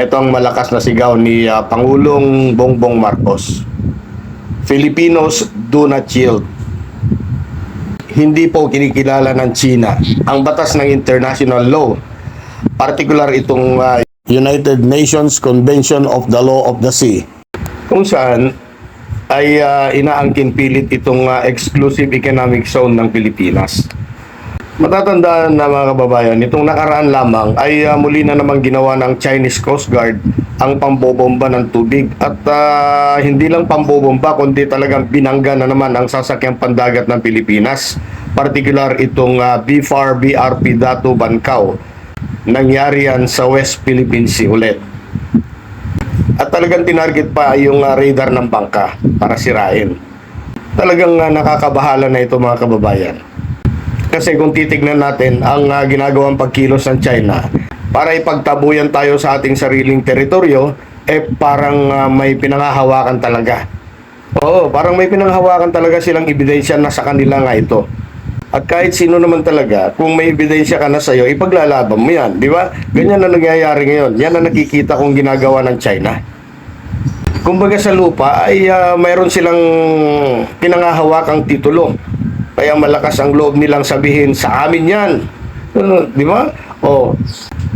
Ito ang malakas na sigaw ni ah, Pangulong Bongbong Marcos. Filipinos do not yield. Hindi po kinikilala ng China ang batas ng international law, particular itong ah, United Nations Convention of the Law of the Sea, kung saan ay ah, inaangkin pilit itong ah, exclusive economic zone ng Pilipinas. Matatandaan na mga kababayan, itong nakaraan lamang ay ah, muli na namang ginawa ng Chinese Coast Guard ang pambobomba ng tubig. At ah, hindi lang pambobomba, kundi talagang binangga na naman ang sasakyang pandagat ng Pilipinas. Particular itong ah, BFAR BRP Dato Bancao. Nangyari yan sa West Philippine Sea ulit. At talagang tinarget pa yung ah, radar ng bangka para sirain. Talagang ah, nakakabahala na ito mga kababayan. Kasi kung titignan natin ang ah, ginagawang pagkilos ng China para ipagtabuyan tayo sa ating sariling teritoryo, eh parang ah, may pinangahawakan talaga. Oo, parang may pinanghawakan talaga silang ebidensya na sa kanila nga ito. At kahit sino naman talaga, kung may ebidensya ka na sa'yo, ipaglalaban mo yan, di ba? Ganyan na nangyayari ngayon. Yan ang nakikita kong ginagawa ng China. Kumbaga sa lupa ay ah, mayroon silang pinangahawakang titulo. Kaya malakas ang loob nilang sabihin, sa amin yan. Di ba? O,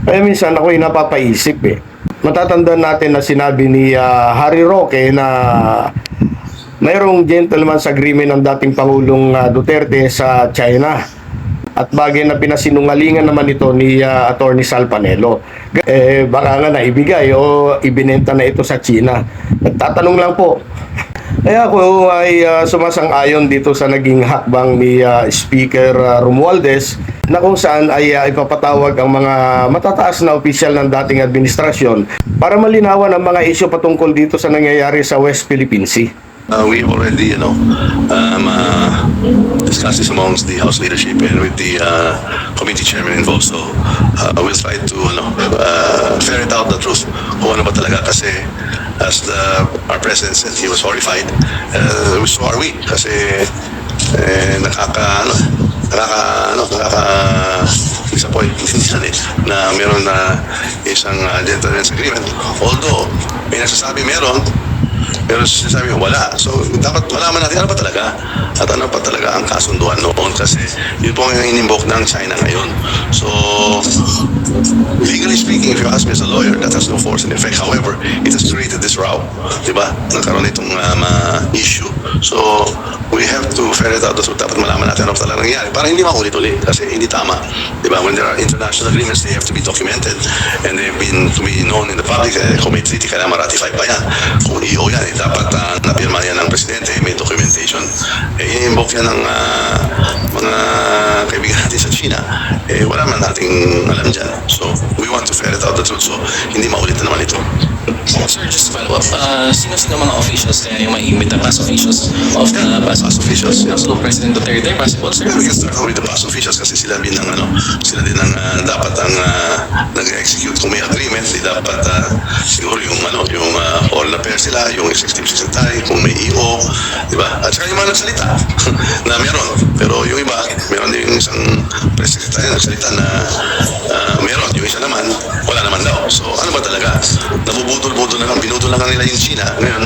kaya minsan ako napapaisip eh. Matatandaan natin na sinabi ni ah, Harry Roque na mayroong gentleman's agreement ng dating Pangulong ah, Duterte sa China. At bagay na pinasinungalingan naman ito ni ah, Attorney Sal Panelo. Eh, baka nga naibigay o ibinenta na ito sa China. Nagtatanong lang po, kaya ako ay ah, sumasang-ayon dito sa naging hakbang ni ah, Speaker ah, Romualdez na kung saan ay ah, ipapatawag ang mga matataas na opisyal ng dating administrasyon para malinawan ang mga isyu patungkol dito sa nangyayari sa West Philippine Sea. Uh, we've already, you know, um, uh, discussed this amongst the House leadership and with the uh, committee chairman involved. So uh, we'll try to, you know, uh, ferret out the truth kung ano ba talaga kasi as the, our president said, he was horrified. Uh, so are we kasi eh, nakaka, ano, nakaka, ano, nakaka, disappoint eh, na meron na isang uh, gentleman's agreement. Although, may nagsasabi meron, pero sinasabi wala. So, dapat malaman natin ano pa talaga. At ano pa talaga ang kasunduan noon kasi yun po ang inimbok ng China ngayon. So, legally speaking, if you ask me as a lawyer, that has no force in effect. However, it has created this row. Diba? Nagkaroon itong um, uh, issue. So, we have to ferret out truth. Dapat malaman natin ano talaga nangyari para hindi makulit-ulit kasi hindi tama. Diba? When there are international agreements, they have to be documented and they've been to be known in the public. Eh, kung may treaty, kailangan ma-ratify pa yan. Kung EO yan, eh, dapat uh, napirma yan ng presidente, may documentation. Eh, inimbok yan ng ah, mga kaibigan natin sa China. Eh, wala man nating alam dyan. So, we want to ferret out the truth. So, hindi maulit na naman ito. Sir, just follow up, uh, sino-sino mga officials kaya yung ma-imit na past officials of the past Past officials, yes. Council of President Duterte, possible, sir? We can start with the past officials kasi sila din ang ano, sila din ang ah, dapat ang ah, nag-execute kung may agreement, di dapat ah, siguro yung ano, yung uh, all affair sila, yung executive secretary, kung may EO, di ba? At saka yung mga nagsalita na meron. Pero yung iba, meron din yung isang press secretary na nagsalita na ah, meron. Yung isa naman, Na lang nila yung China. Ngayon,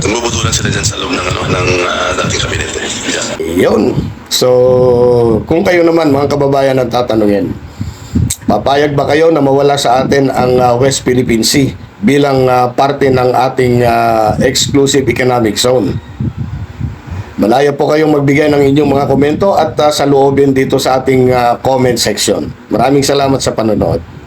nagbubudulan sila dyan sa loob ng, ano, ng ah, dating kabinete. Yeah. Yun. So, kung kayo naman mga kababayan ang tatanungin, papayag ba kayo na mawala sa atin ang ah, West Philippine Sea bilang ah, parte ng ating ah, exclusive economic zone? Malaya po kayong magbigay ng inyong mga komento at ah, sa loobin dito sa ating ah, comment section. Maraming salamat sa panonood.